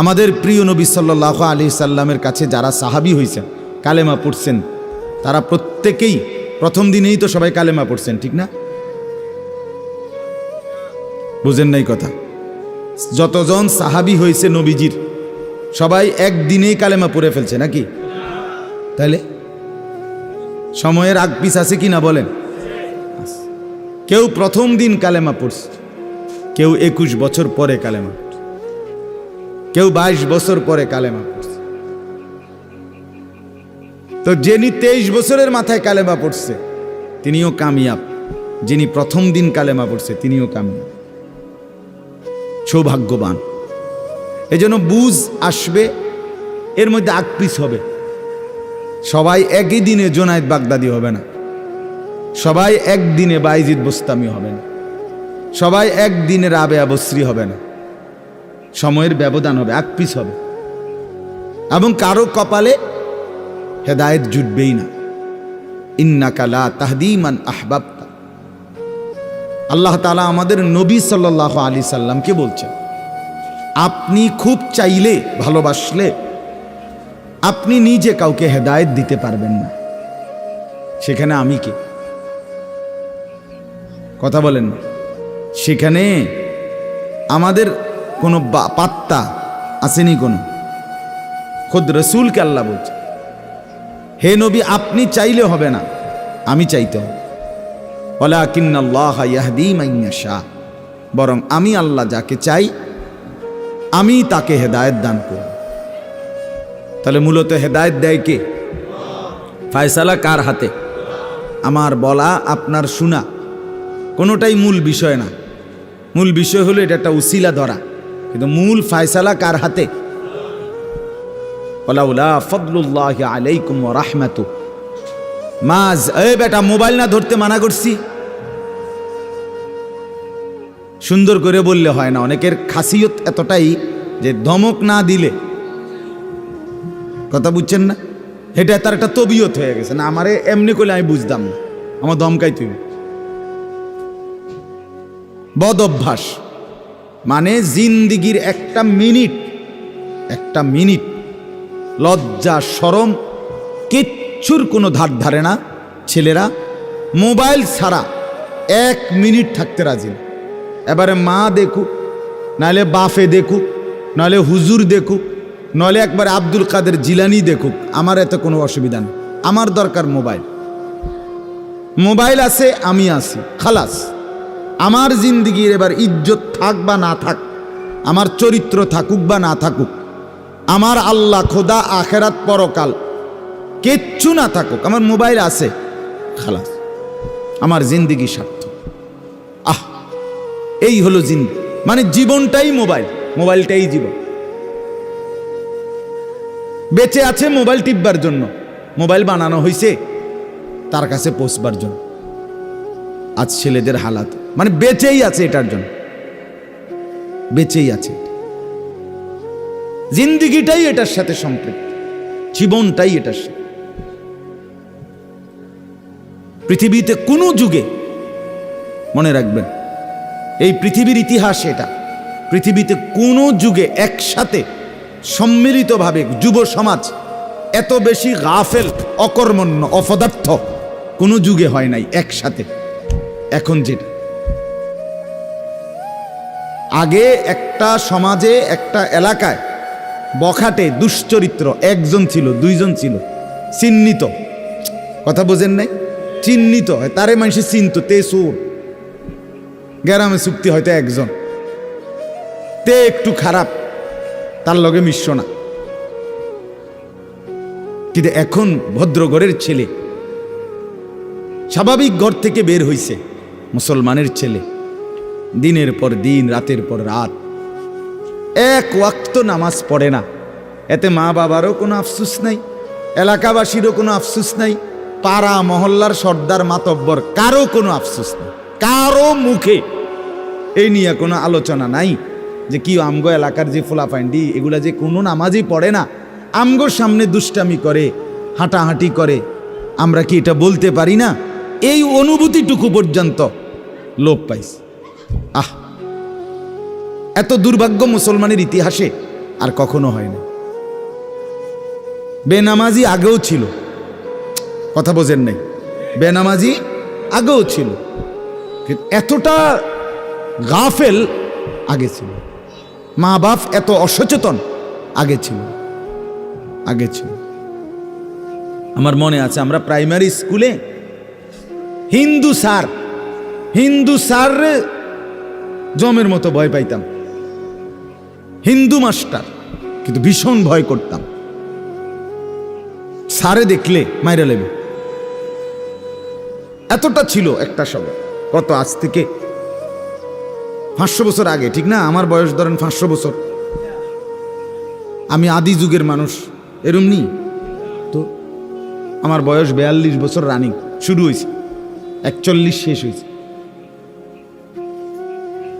আমাদের প্রিয় নবী সাল্লাহ আলি সাল্লামের কাছে যারা সাহাবি হয়েছেন কালেমা পড়ছেন, তারা প্রত্যেকেই প্রথম দিনেই তো সবাই কালেমা পড়ছেন, ঠিক না? বুঝেন নাই কথা? যতজন সাহাবি হয়েছে নবীজির, সবাই একদিনেই কালেমা পড়ে ফেলছে নাকি? তাহলে সময়ের আগ পিস আছে কি না বলেন? কেউ প্রথম দিন কালেমা পড়ছে, কেউ একুশ বছর পরে কালেমা। কেউ বাইশ বছর পরে কালেমা পড়ছে। তো যিনি তেইশ বছরের মাথায় কালেমা পড়ছে, তিনিও কামিয়াব। যিনি প্রথম দিন কালেমা পড়ছে, তিনিও কামিয়াব। সৌভাগ্যবান। এই জন্য বুঝ আসবে, এর মধ্যে আকপিস হবে। সবাই একই দিনে জোনায়েদ বাগদাদি হবে না। সবাই একদিনে বাইজিদ বোস্তামি হবে না। সবাই একদিনে রাবে আবশ্রী হবে না। সময়ের ব্যবধান হবে আকপিস হবে। এবং কারও কপালে হেদায়েত জুটবেই না। ইন্নাকালা তাহদিমান আহবাবতা। আল্লাহ তালা আমাদের নবী সাল্লাহ আলী সাল্লামকে বলছেন, আপনি খুব চাইলে ভালোবাসলে আপনি নিজে কাউকে হেদায়েত দিতে পারবেন না। সেখানে আমি কে? কথা বলেন সেখানে আমাদের কোনো পাত্তা আসেনি কোনো। খোদ রসুলকে আল্লাহ বলছে, হে নবী, আপনি চাইলে হবে না, আমি চাইতে হবে। শাহ বরং আমি আল্লাহ যাকে চাই, আমি তাকে হেদায়েত দান করব। তাহলে মূলত হেদায়েত দেয় কে? ফায়সালা কার হাতে? আমার বলা, আপনার শোনা, কোনোটাই মূল বিষয় না। মূল বিষয় হলো এটা একটা উসিলা ধরা। কিন্তু মূল ফায়সালা কার হাতে? আলাইকুম মাজ বেটা, মোবাইল না ধরতে মানা করছি? সুন্দর করে বললে হয় না, অনেকের খাসিয়ত এতটাই যে ধমক না দিলে। কথা বুঝছেন না? এটা তার একটা তবিয়ত হয়ে গেছে। না, আমারে এমনি করলে আমি বুঝতাম না। আমার দমকাই তুই বদ অভ্যাস। মানে জিন্দিগির একটা মিনিট একটা মিনিট। লজ্জা সরম কিচ্ছুর কোনো ধার ধারে না। ছেলেরা, মোবাইল ছাড়া এক মিনিট থাকতে রাজি। এবারে মা দেখুক নাহলে বাফে দেখুক নাহলে হুজুর দেখুক নলে একবার আব্দুল কাদের জিলানি দেখুক। আমার এত কোনো অসুবিধা নেই। আমার দরকার মোবাইল। মোবাইল আছে, আমি আছি। খালাস। আমার জিন্দিগির এবার ইজ্জত থাক বা না থাক, আমার চরিত্র থাকুক বা না থাকুক, আমার আল্লাহ খোদা আখেরাত পরকাল কিচ্ছু না থাকুক, আমার মোবাইল আছে, খালাস, আমার জিন্দিগি স্বার্থ আহ, এই হলো জিন্দি মানে জীবনটাই মোবাইল, মোবাইলটাই জীবন। বেঁচে আছে মোবাইল টিপবার জন্য, মোবাইল বানানো হয়েছে তার কাছে পৌঁছবার জন্য। আজ ছেলেদের হালাত। মানে বেঁচেই আছে এটার জন্য। বেঁচেই আছে জিন্দিগিটাই এটার সাথে সম্পৃক্ত। জীবনটাই এটার সাথে। পৃথিবীতে কোনো যুগে, মনে রাখবেন, এই পৃথিবীর ইতিহাস এটা। পৃথিবীতে কোনো যুগে একসাথে সম্মিলিতভাবে যুব সমাজ এত বেশি গাফেল, অকর্মণ্য, অপদার্থ কোনো যুগে হয় নাই, একসাথে। এখন যেটা আগে একটা সমাজে, একটা এলাকায় বখাটে, দুশ্চরিত্র, একজন ছিল, দুইজন ছিল, চিহ্নিত। কথা বোঝেন নাই? চিহ্নিত হয়, তারে মানুষে চিনত, তে সুর গ্যারামে চুক্তি হয়তো একজন। তে একটু খারাপ, তার লগে মিশ্র না। কিন্তু এখন ভদ্রগড়ের ছেলে, স্বাভাবিক ঘর থেকে বের হইছে। মুসলমানের ছেলে। দিনের পর দিন, রাতের পর রাত। এক ওয়াক্ত নামাজ পড়ে না। এতে মা বাবারও কোনো আফসুস নাই, এলাকাবাসীরও কোনো আফসুস নাই, পাড়া মহল্লার সর্দার মাতব্বর কারও কোনো আফসুস নাই, কারও মুখে। এই নিয়ে কোনো আলোচনা নাই যে কি আমগো এলাকার যে ফোলাফাইন্ডি এগুলা যে কোনো নামাজই পড়ে না। আমগোর সামনে দুষ্টামি করে, হাঁটাহাঁটি করে, আমরা কি এটা বলতে পারি না? এই অনুভূতিটুকু পর্যন্ত লোপ পাইছে। আহ! এত দুর্ভাগ্য মুসলমানের ইতিহাসে আর কখনো হয় না। বেনামাজি আগেও ছিল। কথা বোঝেন নাই। বেনামাজি আগেও ছিল। এতটা গাফেল আগে ছিল। মা বাপ এত অসচেতন আগে ছিল। আগে ছিল। আমার মনে আছে, আমরা প্রাইমারি স্কুলে হিন্দু স্যার হিন্দু স্যার জমের মতো ভয় পাইতাম। হিন্দু মাস্টার, কিন্তু ভীষণ ভয় করতাম। সারে দেখলে মাইরা লেবে। এতটা ছিল একটা সময়, কত আজ থেকে পাঁচশো বছর আগে, ঠিক না? আমার বয়স ধরেন পাঁচশো বছর। আমি আদি যুগের মানুষ, এরম নি তো আমার বয়স বেয়াল্লিশ বছর রানিং শুরু হয়েছে, একচল্লিশ শেষ হয়েছে।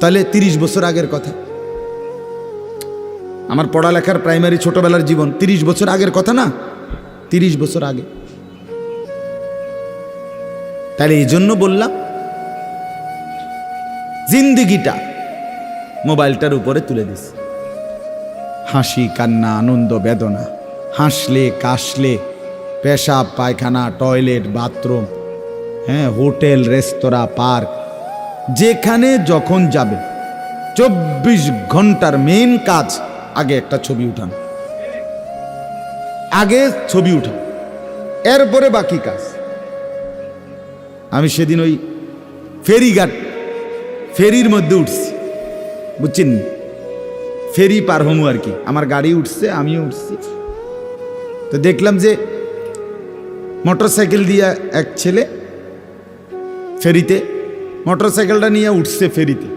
তাহলে তিরিশ বছর আগের কথা। আমার পড়ালেখার প্রাইমারি ছোটবেলার জীবন, তিরিশ বছর আগের কথা না? তিরিশ বছর আগে। তাহলে এই জন্য বললাম, জিন্দিগিটা মোবাইলটার উপরে তুলে দিস। হাসি, কান্না, আনন্দ, বেদনা, হাসলে, কাশলে, পেশাব, পায়খানা, টয়লেট, বাথরুম হ্যাঁ হোটেল, রেস্তোরাঁ, পার্ক যেখানে যখন যাবে, চব্বিশ ঘণ্টার মেন কাজ, আগে একটা ছবি উঠান। আগে ছবি উঠান। এরপরে বাকি কাজ। আমি সেদিন ওই ফেরিঘাট, ফেরির মধ্যে উঠছি। বুঝছেন? ফেরি পার হমু আর কি। আমার গাড়ি উঠছে, আমিও উঠছি। তো দেখলাম যে মোটর সাইকেল দিয়ে এক ছেলে ফেরিতে মোটর সাইকেলটা নিয়ে উঠছে ফেরিতে।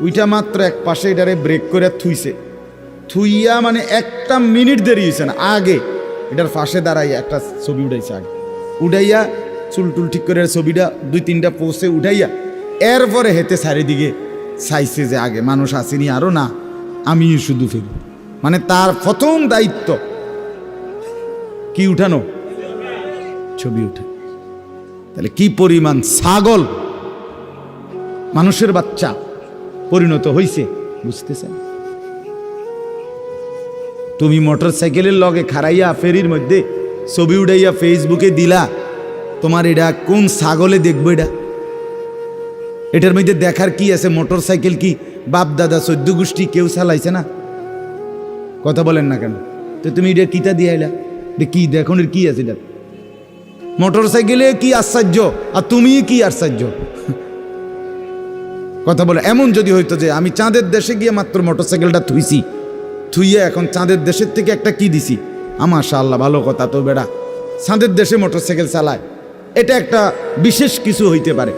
উইটা মাত্র এক পাশে এটারে ব্রেক করে থুইছে। থুইয়া মানে একটা মিনিট দেরি হয়েছে না, আগে। এটার পাশে দাঁড়াইয়া একটা ছবি উঠাইছে আগে। উঠাইয়া চুল টুল ঠিক করে ছবিটা দুই তিনটা পোস্টে উঠাইয়া এরপরে হেতে চারিদিকে চাইছে যে আগে মানুষ আসেনি আরও না, আমিও শুধু ফেরি। মানে তার প্রথম দায়িত্ব। কি উঠানো? ছবি উঠে। তাহলে কি পরিমাণ ছাগল? মানুষের বাচ্চা পরিণত হইছে, বুঝতেছেন? তুমি মোটর সাইকেলের লগে খারাইয়া ফেরির মধ্যে ছবি উড়াইয়া ফেসবুকে দিলা, তোমার এটা কোন ছাগলে দেখব এটা? এটার মধ্যে দেখার কি আছে? মোটর সাইকেল কি বাপ, দাদা সদ্য গোষ্ঠী কেউ চালাইছে না? কথা বলেন না কেন? তো তুমি এটা কিতা দিয়ে আইলা? কি এর কি আছে এটা? মোটর সাইকেলে কি আশ্চর্য? আর তুমি কি আশ্চর্য? কথা বলে। এমন যদি হইতো যে আমি চাঁদের দেশে গিয়ে মাত্র মোটর সাইকেলটা থুইছি, থুইয়ে এখন চাঁদের দেশের থেকে একটা কি দিছি? আমার আল্লাহ ভালো কথা তো বেড়া। চাঁদের দেশে মোটর সাইকেল চালায়, এটা একটা বিশেষ কিছু হইতে পারে।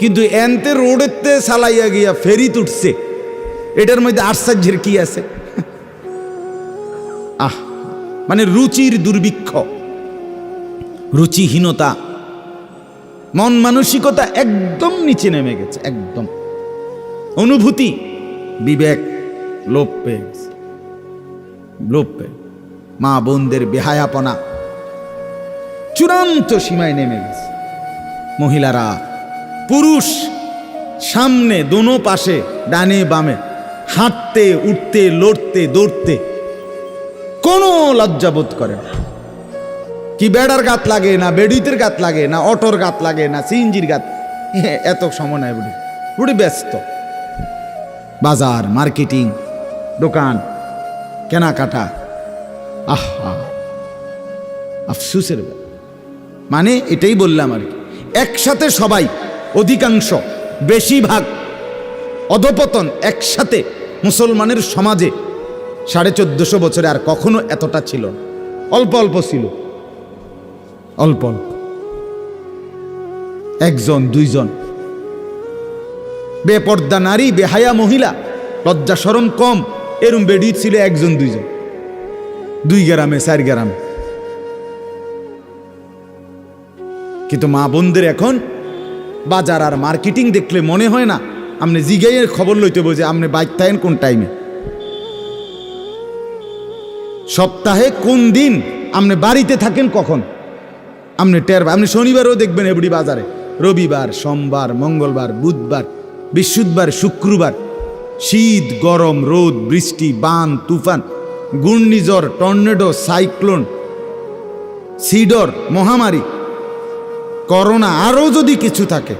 কিন্তু এনতে রোডেতে চালাইয়া গিয়া ফেরি উঠছে, এটার মধ্যে আশ্চর্যের কি আছে? আহ মানে রুচির দুর্ভিক্ষ, রুচিহীনতা। মন মানসিকতা একদম নিচে নেমে গেছে, একদম। অনুভূতি, বিবেক, লোপ পেয়ে গেছে। লোপ পেয়ে মা বোনদের বেহায়াপনা চূড়ান্ত সীমায় নেমে গেছে। মহিলারা, পুরুষ, সামনে দোনো পাশে, ডানে বামে, হাঁটতে, উঠতে, লড়তে, দৌড়তে, কোনো লজ্জাবোধ করে না। কি বেড়ার গাত লাগে না বেডুইতের গাত লাগে না, অটোর গাত লাগে না, সিএনজির গাত এত সময় নাই বুড়ি। বুড়ি ব্যস্ত। বাজার, মার্কেটিং, দোকান, কেনাকাটা। আহা, আফসুসের মানে এটাই বললাম আর কি। একসাথে সবাই, অধিকাংশ, বেশিরভাগ, অধপতন, একসাথে মুসলমানের সমাজে সাড়ে চোদ্দশো বছরে আর কখনো এতটা ছিল অল্প অল্প ছিল। অল্প অল্প। একজন, দুইজন। বেপর্দা নারী, বেহায়া মহিলা, লজ্জা সরম কম, এরম বেডি ছিল একজন, দুইজন। দুই গ্রামে, চার গ্রামে। কিন্তু মা বোনদের এখন বাজার আর মার্কেটিং দেখলে মনে হয় না আপনি জিগাইয়ের খবর লইতে বোঝে আপনি বাইক থাকেন কোন টাইমে। সপ্তাহে কোন দিন আপনি বাড়িতে থাকেন কখন? আপনি টের আপনি শনিবারও দেখবেন এবড়ি বাজারে। রবিবার, সোমবার, মঙ্গলবার, বুধবার, বৃহস্পতিবার, শুক্রবার। শীত, গরম, রোদ, বৃষ্টি, বান, তুফান, ঘূর্ণিঝড়, টর্নেডো, সাইক্লোন, সিডর, মহামারী, করোনা, আরও যদি কিছু থাকে,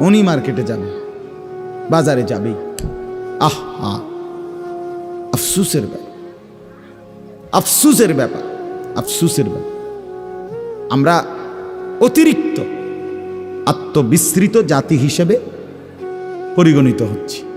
উনি মার্কেটে যাবে বাজারে যাবেই। আহ আহ, আফসুসের ব্যাপার। আফসুসের ব্যাপার আফসুসের ব্যাপার। আমরা অতিরিক্ত আত্মবিস্মৃত জাতি হিসেবে পরিগণিত হচ্ছি।